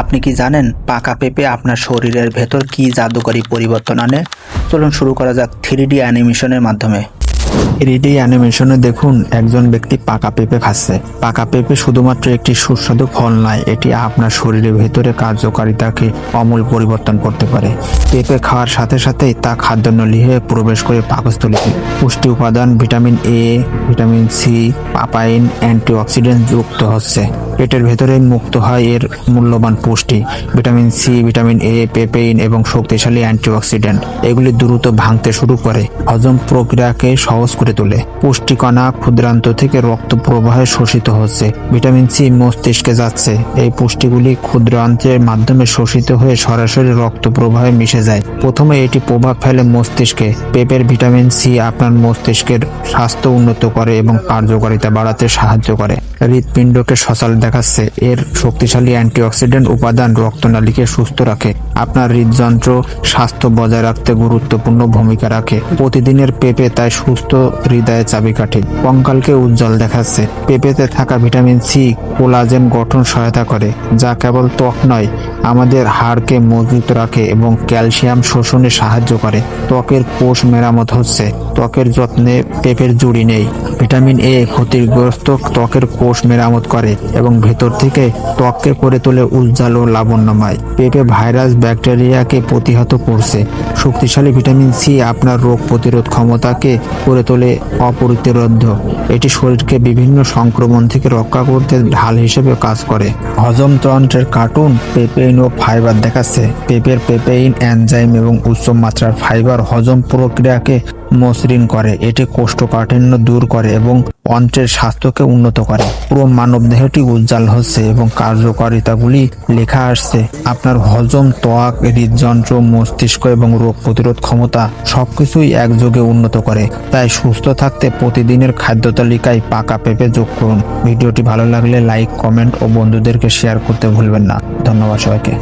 আপনি কি জানেন পাকা পেঁপে আপনার শরীরের ভেতর কি জাদুকরী পরিবর্তন আনে? চলুন শুরু করা যাক থ্রি ডি অ্যানিমেশনের মাধ্যমে। থ্রিডি অ্যানিমেশনে দেখুন, একজন ব্যক্তি পাকা পেঁপে খাচ্ছে। পাকা পেঁপে শুধুমাত্র একটি সুস্বাদু ফল নয়, এটি আপনার শরীরের ভেতরে কার্যকারিতাকে অমূল পরিবর্তন করতে পারে। পেঁপে খাওয়ার সাথে সাথেই তা খাদ্যনলী হয়ে প্রবেশ করে পাকস্থলীতে। পুষ্টি উপাদান vitamin A vitamin C papain, antioxidant যুক্ত হচ্ছে। পেটের ভেতরে মুক্ত হয় এর মূল্যবান পুষ্টি, vitamin C, vitamin A, papain এবং শক্তিশালী অ্যান্টিঅক্সিডেন্ট। এগুলি দ্রুত ভাঙতে শুরু করে, হজম প্রক্রিয়াকে সহজ করে তোলে। পুষ্টিকণা ক্ষুদ্রান্ত থেকে রক্ত প্রবাহে শোষিত হচ্ছে। ভিটামিন সি মস্তিষ্কে যাচ্ছে। এই পুষ্টিগুলি ক্ষুদ্রান্তের মাধ্যমে শোষিত হয়ে সরাসরি রক্ত প্রবাহে মিশে যায়। প্রথমে এটি প্রভাব ফেলে মস্তিষ্কে। পেপের ভিটামিন সি আপনার মস্তিষ্কের স্বাস্থ্য উন্নত করে এবং কার্যকারিতা বাড়াতে সাহায্য করে। হৃৎপিণ্ডকে সচল দেখাচ্ছে। এর শক্তিশালী অ্যান্টিঅক্সিডেন্ট উপাদান রক্তনালীকে সুস্থ রাখে, আপনার হৃদযন্ত্র স্বাস্থ্য বজায় রাখতে গুরুত্বপূর্ণ ভূমিকা রাখে। প্রতিদিনের পেঁপে তাই সুস্থ হৃদয়ে চাবিকাঠি কঙ্কালকে উজ্জ্বল দেখাচ্ছে। পেঁপেতে থাকা ভিটামিন সি, কোলাজেন গঠন সহায়তা করে, যা কেবল ত্বক নয়, আমাদের হাড়কে মজবুত রাখে এবং ক্যালসিয়াম শোষণে সাহায্য করে। ত্বকের কোষ মেরামত হচ্ছে। ত্বকের যত্নে পেঁপের জুড়ি নেই। ভিটামিন এ ক্ষতিগ্রস্ত ত্বকের কোষ মেরামত করে এবং ভেতর থেকে ত্বককে করে তোলে উজ্জ্বল ও লাবণ্যময়। পেঁপে ভাইরাস ব্যাকটেরিয়াকে প্রতিহত করছে। শক্তিশালী ভিটামিন সি আপনার রোগ প্রতিরোধ ক্ষমতাকে করে তোলে অপরিতিরোধ্য এটি শরীরকে বিভিন্ন সংক্রমণ থেকে রক্ষা করতে ঢাল হিসেবে কাজ করে। হজমতন্ত্রের কার্টুন পেপেইন ও ফাইবার দেখাচ্ছে। পেঁপের পেপেইন, এনজাইম এবং উচ্চ মাত্রার ফাইবার হজম প্রক্রিয়াকে মসৃণ করে। এটি কোষ্ঠকাঠিন্য দূর করে এবং অন্ত্রের স্বাস্থ্যকে উন্নত করে। পুরো মানব দেহটি উজ্জ্বল হচ্ছে এবং কার্যকারিতাগুলি লেখা আসছে। আপনার হজম, ত্বক, হৃদযন্ত্র, মস্তিষ্ক এবং রোগ প্রতিরোধ ক্ষমতা সবকিছুই একযোগে উন্নত করে। তাই সুস্থ থাকতে প্রতিদিনের খাদ্য তালিকায় পাকা পেঁপে যোগ করুন। ভিডিওটি ভালো লাগলে লাইক, কমেন্ট ও বন্ধুদেরকে শেয়ার করতে ভুলবেন না। ধন্যবাদ সবাইকে।